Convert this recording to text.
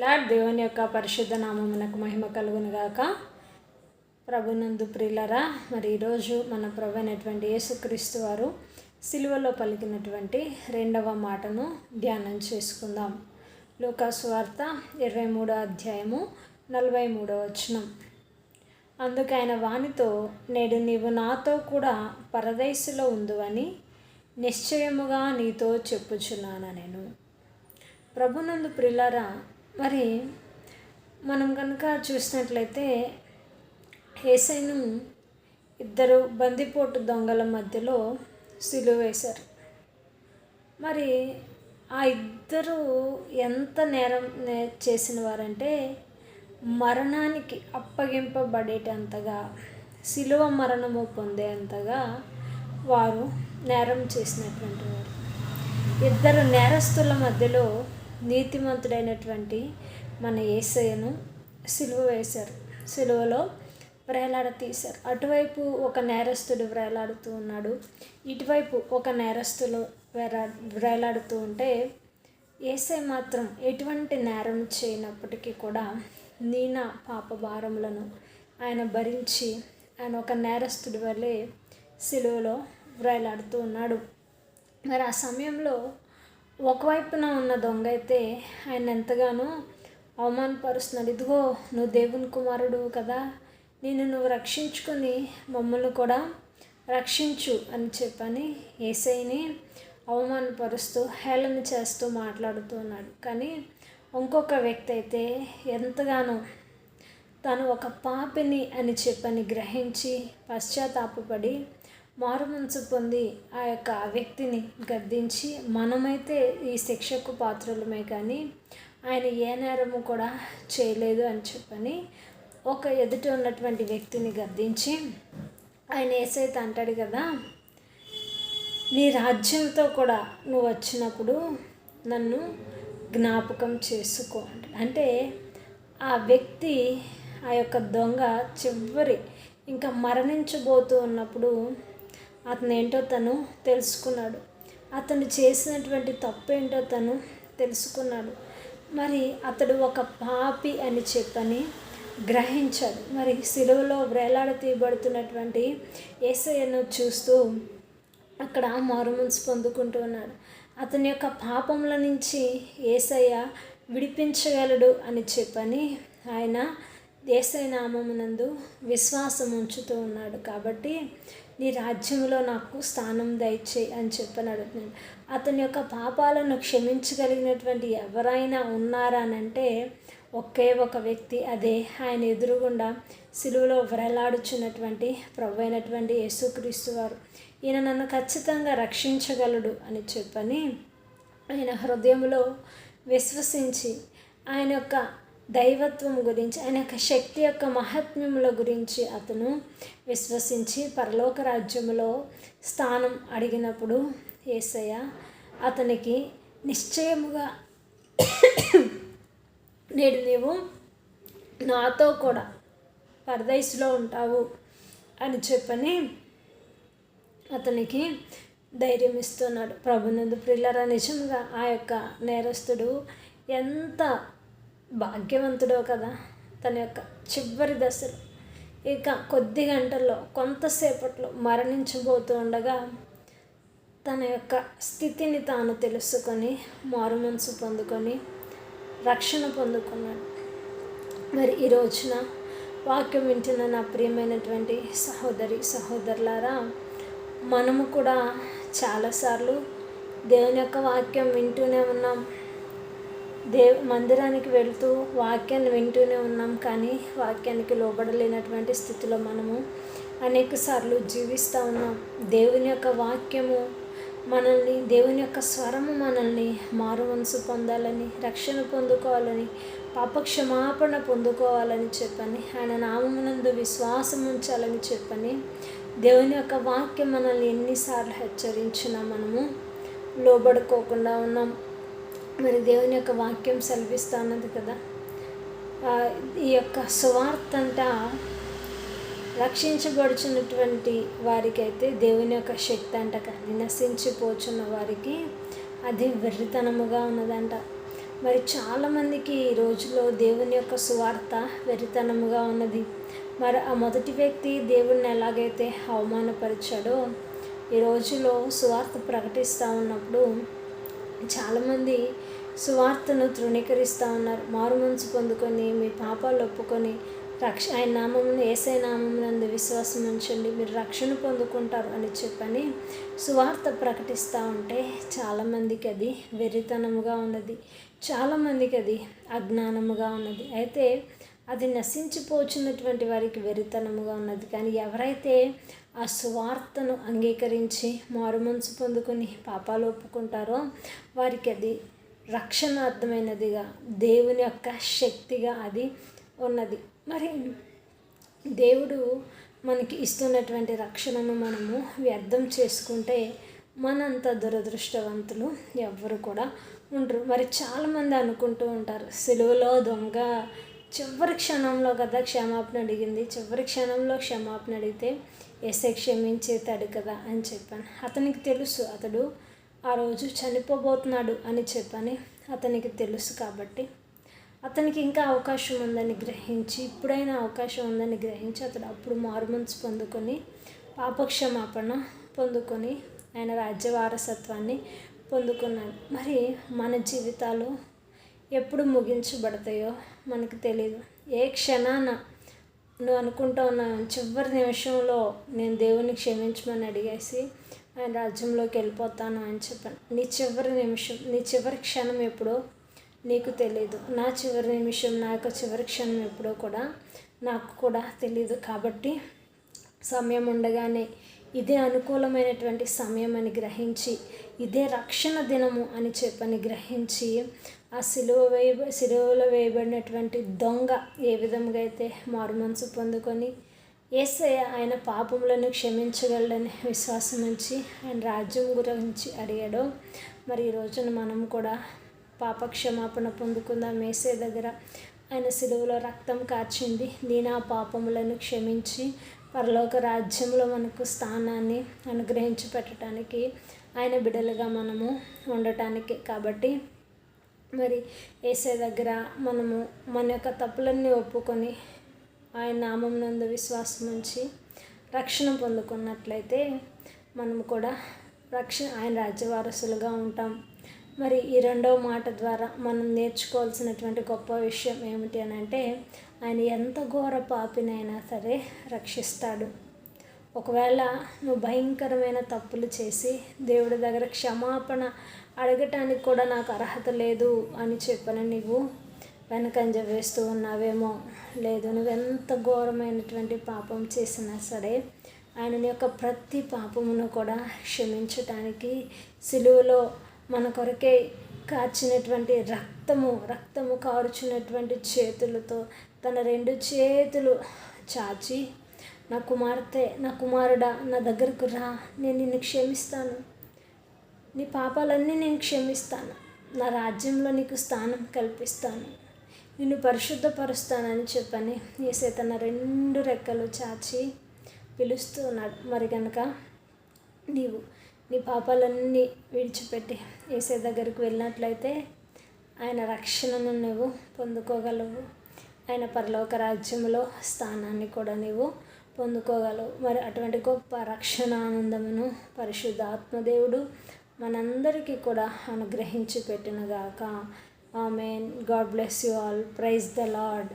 Lord దేవుని యొక్క పరిశుద్ధ నామమునకు మహిమ కలుగునుగాక. ప్రభునందు ప్రియులరా మరి ఈరోజు మన ప్రభు అయినటువంటి యేసుక్రీస్తు వారు సిలువలో పలికినటువంటి రెండవ మాటను ధ్యానం చేసుకుందాం. లోకాసువార్త ఇరవై మూడో అధ్యాయము నలభై మూడో వచనం. అందుకైన వానితో నేడు నీవు నాతో కూడా పరదైసులో ఉందువని నిశ్చయముగా నీతో చెప్పుచున్నాను నేను ప్రభునందు ప్రిలరా మరి మనం కనుక చూసినట్లయితే ఏసైను ఇద్దరు బందిపోటు దొంగల మధ్యలో సిలువ వేశారు. మరి ఆ ఇద్దరు ఎంత నేరం నే- చేసిన వారంటే మరణానికి అప్పగింపబడేటంతగా సిలువ మరణము పొందేంతగా వారు నేరం చేసినటువంటి వారు. ఇద్దరు నేరస్తుల మధ్యలో నీతిమంతుడైనటువంటి మన యేసయ్యను సిలువ వేశారు. సిలువలో వ్రేలాడ తీశారు. అటువైపు ఒక నేరస్తుడు వ్రేలాడుతూ ఉన్నాడు. ఇటువైపు ఒక నేరస్తులు వ్రేలా వ్రేలాడుతూ ఉంటే ఏసై మాత్రం ఎటువంటి నేరం చేయనప్పటికీ కూడా నీన పాప భారములను ఆయన భరించి ఆయన ఒక నేరస్తుడి వల్లే సిలువలో వేలాడుతూ ఉన్నాడు. మరి ఆ సమయంలో ఒకవైపున ఉన్న దొంగ అయితే ఆయన ఎంతగానో అవమానపరుస్తున్నాడు. ఇదిగో నువ్వు దేవుని కుమారుడు కదా. నేను నువ్వు రక్షించుకొని మమ్మల్ని కూడా రక్షించు అని చెప్పని ఏసైని అవమానపరుస్తూ హేళన చేస్తూ మాట్లాడుతూ ఉన్నాడు. కానీ ఇంకొక వ్యక్తి అయితే ఎంతగానో తను ఒక పాపిని అని చెప్పని గ్రహించి పశ్చాత్తాపడి మారుమనసు పొంది ఆ యొక్క వ్యక్తిని గద్దించి మనమైతే ఈ శిక్షకు పాత్రలమే కానీ ఆయన ఏ నేరము కూడా చేయలేదు అని చెప్పని ఒక ఎదుట ఉన్నటువంటి వ్యక్తిని గద్దించి ఆయన ఏసైతే అంటాడు కదా నీ రాజ్యంతో కూడా నువ్వు వచ్చినప్పుడు నన్ను జ్ఞాపకం చేసుకో అంటే ఆ వ్యక్తి ఆ యొక్క దొంగ చివరి ఇంకా మరణించబోతూ ఉన్నప్పుడు అతను ఏంటో తను తెలుసుకున్నాడు. అతను చేసినటువంటి తప్పేంటో తను తెలుసుకున్నాడు. మరి అతడు ఒక పాపి అని చెప్పని గ్రహించాడు. మరి సిలువలో వేలాడ తీయబడుతున్నటువంటి ఏసయ్యను చూస్తూ అక్కడ మారుమనసు పొందుకుంటూ ఉన్నాడు. అతని యొక్క పాపముల నుంచి ఏసయ్య విడిపించగలడు అని చెప్పని ఆయన ఏసై నామమునందు విశ్వాసం ఉంచుతూ ఉన్నాడు కాబట్టి నీ రాజ్యంలో నాకు స్థానం దయచేయి అని చెప్పని అడుగుతున్నాడు. అతని యొక్క పాపాలను క్షమించగలిగినటువంటి ఎవరైనా ఉన్నారానంటే ఒకే ఒక వ్యక్తి అదే ఆయన ఎదురుగుండా సిలువలో వ్రలాడుచున్నటువంటి ప్రభు అయినటువంటి యేసుక్రీస్తు వారు. ఈయన నన్ను ఖచ్చితంగా రక్షించగలడు అని చెప్పని ఆయన హృదయంలో విశ్వసించి ఆయన యొక్క దైవత్వం గురించి ఆయన యొక్క శక్తి యొక్క మహాత్మ్యముల గురించి అతను విశ్వసించి పరలోక రాజ్యములో స్థానం అడిగినప్పుడు ఏసయ్య అతనికి నిశ్చయముగా నేడు నీవు నాతో కూడా పరదైసులో ఉంటావు అని చెప్పని అతనికి ధైర్యం ఇస్తున్నాడు. ప్రభునందు ప్రిల్లర నిజంగా ఆ యొక్క నేరస్తుడు ఎంత భాగ్యవంతుడో కదా? తన యొక్క చివరి దశలో. ఇక కొద్ది గంటల్లో కొంతసేపట్లో మరణించబోతూ ఉండగా తన యొక్క స్థితిని తాను తెలుసుకొని మారుమనసు పొందుకొని రక్షణ పొందుకున్నాడు. మరి ఈ రోజున వాక్యం వింటున్న నా ప్రియమైనటువంటి సహోదరి సహోదరులారా మనము కూడా చాలాసార్లు దేవుని యొక్క వాక్యం వింటూనే ఉన్నాం. దేవ్ మందిరానికి వెళ్తూ వాక్యాన్ని వింటూనే ఉన్నాం కానీ వాక్యానికి లోబడలేనటువంటి స్థితిలో మనము అనేక సార్లు జీవిస్తూ ఉన్నాం. దేవుని యొక్క వాక్యము మనల్ని దేవుని యొక్క స్వరము మనల్ని మారు మనసు పొందాలని రక్షణ పొందుకోవాలని పాపక్షమాపణ పొందుకోవాలని చెప్పని ఆయన నామమునందు విశ్వాసం ఉంచాలని చెప్పని దేవుని యొక్క వాక్యం మనల్ని ఎన్నిసార్లు హెచ్చరించినా మనము లోబడుకోకుండా ఉన్నాం. మరి దేవుని యొక్క వాక్యం సెలవిస్తూ ఉన్నది కదా ఈ యొక్క సువార్త అంట రక్షించబడుచున్నటువంటి వారికైతే దేవుని యొక్క శక్తి అంట కానీ నశించిపోచున్న వారికి అది వెర్రితనముగా ఉన్నదంట. మరి చాలామందికి ఈ రోజులో దేవుని యొక్క సువార్త వెరితనముగా ఉన్నది. మరి ఆ మొదటి వ్యక్తి దేవుణ్ణి ఎలాగైతే అవమానపరిచాడో ఈ రోజులో సువార్త ప్రకటిస్తూ ఉన్నప్పుడు చాలామంది సువార్తను తృణీకరిస్తూ ఉన్నారు. మారు మనసు పొందుకొని మీ పాపాలు ఒప్పుకొని రక్ష ఆయన నామమును ఏసై నామమునందు విశ్వాసం ఉంచండి. మీరు రక్షణ పొందుకుంటారు అని చెప్పని సువార్త ప్రకటిస్తూ ఉంటే చాలామందికి అది వెర్రితనముగా ఉన్నది. చాలామందికి అది అజ్ఞానముగా ఉన్నది. అయితే అది నశించిపోచున్నటువంటి వారికి వెరితనముగా ఉన్నది. కానీ ఎవరైతే ఆ సువార్తను అంగీకరించి మారుమనసు పొందుకొని పాపాలు ఒప్పుకుంటారో వారికి అది రక్షణార్థమైనదిగా దేవుని యొక్క శక్తిగా అది ఉన్నది. మరి దేవుడు మనకి ఇస్తున్నటువంటి రక్షణను మనము వ్యర్థం చేసుకుంటే మనంత దురదృష్టవంతులు ఎవ్వరు కూడా ఉండరు. మరి చాలామంది అనుకుంటూ ఉంటారు సెలవులో దొంగ. చివరి క్షణంలో కదా క్షమాపణ అడిగింది. చివరి క్షణంలో క్షమాపణ అడిగితే ఎసే క్షమించేతాడు కదా అని చెప్పాను. అతనికి తెలుసు అతడు ఆ రోజు చనిపోబోతున్నాడు అని చెప్పని అతనికి తెలుసు కాబట్టి. అతనికి ఇంకా అవకాశం ఉందని గ్రహించి ఇప్పుడైనా అవకాశం ఉందని గ్రహించి అతడు అప్పుడు మార్మన్స్ పొందుకొని పాపక్షమాపణ పొందుకొని ఆయన రాజ్య వారసత్వాన్ని పొందుకున్నాడు. మరి మన జీవితాలు ఎప్పుడు ముగించబడతాయో మనకు తెలియదు ఏ క్షణాన నువ్వు అనుకుంటా ఉన్న చివరి నిమిషంలో నేను దేవుని క్షమించమని అడిగేసి ఆయన రాజ్యంలోకి వెళ్ళిపోతాను అని చెప్పాను. నీ చివరి నిమిషం నీ చివరి క్షణం ఎప్పుడో నీకు తెలియదు నా చివరి నిమిషం నా యొక్క చివరి క్షణం ఎప్పుడో కూడా నాకు కూడా తెలియదు కాబట్టి సమయం ఉండగానే ఇదే అనుకూలమైనటువంటి సమయం అని గ్రహించి ఇదే రక్షణ దినము అని చెప్పని గ్రహించి ఆ సిలువ వేయ సిలువలో వేయబడినటువంటి దొంగ ఏ విధంగా అయితే మారు మనసు పొందుకొని ఏసయ్య ఆయన పాపములను క్షమించగలడని విశ్వాసం ఉంచి ఆయన రాజ్యం గురించి అడిగాడో మరి ఈ రోజున మనం కూడా పాప క్షమాపణ పొందుకుందాం. ఏసే దగ్గర ఆయన సిలువలో రక్తం కార్చింది. నేను ఆ పాపములను క్షమించి పరలోక రాజ్యంలో మనకు స్థానాన్ని అనుగ్రహించి పెట్టడానికి ఆయన బిడలుగా మనము ఉండటానికి. కాబట్టి మరి ఏసే దగ్గర మనము మన యొక్క తప్పులన్నీ ఒప్పుకొని ఆయన నామం నందు విశ్వాసం ఉంచి రక్షణ పొందుకున్నట్లయితే మనము కూడా రక్షణ ఆయన రాజ్యవారసులుగా ఉంటాం. మరి ఈ రెండవ మాట ద్వారా మనం నేర్చుకోవాల్సినటువంటి గొప్ప విషయం ఏమిటి అని అంటే ఆయన ఎంత ఘోర పాపినైనా సరే రక్షిస్తాడు. ఒకవేళ నువ్వు భయంకరమైన తప్పులు చేసి దేవుడి దగ్గర క్షమాపణ అడగటానికి కూడా నాకు అర్హత లేదు అని చెప్పని నువ్వు వెనకంజ వేస్తూ ఉన్నావేమో. లేదు నువ్వెంత ఘోరమైనటువంటి పాపం చేసినా సరే ఆయన యొక్క ప్రతి పాపమును కూడా క్షమించటానికి సిలువలో మన కొరకే కాచినటువంటి రక్తము రక్తము కారుచున్నటువంటి చేతులతో తన రెండు చేతులు చాచి నా కుమార్తె నా కుమారుడా నా దగ్గరకు రా నేను నిన్ను క్షమిస్తాను. నీ పాపాలన్నీ నేను క్షమిస్తాను. నా రాజ్యంలో నీకు స్థానం కల్పిస్తాను. నిన్ను పరిశుద్ధపరుస్తానని చెప్పని ఏసే తన రెండు రెక్కలు చాచి పిలుస్తున్నాడు మరి కనుక నీవు నీ పాపాలన్నీ విడిచిపెట్టి ఏసే దగ్గరికి వెళ్ళినట్లయితే ఆయన రక్షణను నువ్వు పొందుకోగలవు. ఆయన పరలోక రాజ్యంలో స్థానాన్ని కూడా నీవు పొందుకోగలవు. మరి అటువంటి గొప్ప రక్షణ ఆనందమును పరిశుద్ధ ఆత్మదేవుడు మనందరికీ కూడా అనుగ్రహించి పెట్టినగాక amen. God bless you all. Praise the Lord